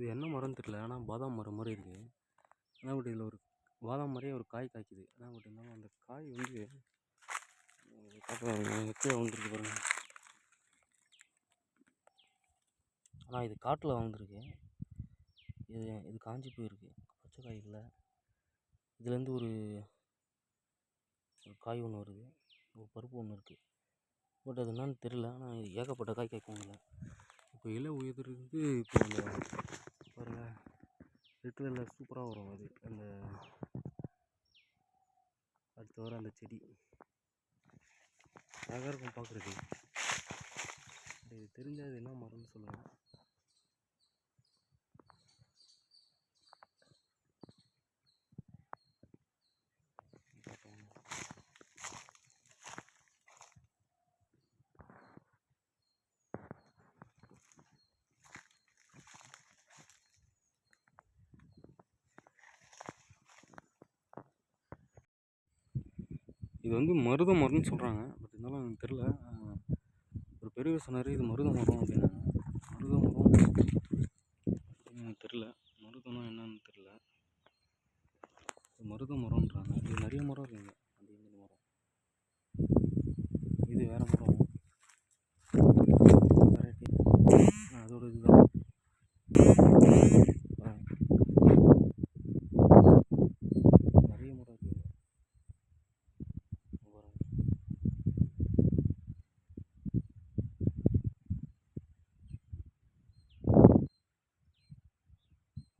இது என்ன மரம்னு தெரில ஆனால் பாதாம் மரம் மாதிரி இருக்குது ஆனால் பட் இதில் ஒரு பாதாம் மாதிரியே ஒரு காய் காய்க்குது. ஆனால் பட் இருந்தாலும் அந்த காய் வந்து காட்டுறாங்க கீழே வந்துருக்கு பாருங்க. ஆனால் இது காட்டில் வளர்ந்துருக்கு இது இது காஞ்சி போயிருக்கு. பச்சை காய் இல்லை. இதுலேருந்து ஒரு ஒரு காய் ஒன்று வருது. ஒரு பருப்பு ஒன்று இருக்குது பட் அது என்னன்னு தெரில ஆனால் ஏகப்பட்ட காய் காய்க்கும் இதில் இப்போ இலை உதிர்ந்து இப்போ அந்த பாருங்கள் ரெட் கலரில் சூப்பராக வரும் அது. அந்த அடுத்து வர அந்த செடி. அழகாக இருக்கும் பார்க்குறதுக்கு. இது தெரிஞ்சால் என்ன மரம்னு சொல்லுங்கள் இது வந்து மருத மரம்னு சொல்கிறாங்க பட் இருந்தாலும் எனக்கு தெரில ஒரு பெரியவர் சொன்னார் இது மருத மரம் அப்படின்னாங்க. மருத மரம் எனக்கு தெரில மருதம்னா என்னன்னு தெரில இது மருத மரம்ன்றாங்க இது நிறைய மரம் இருக்குங்க.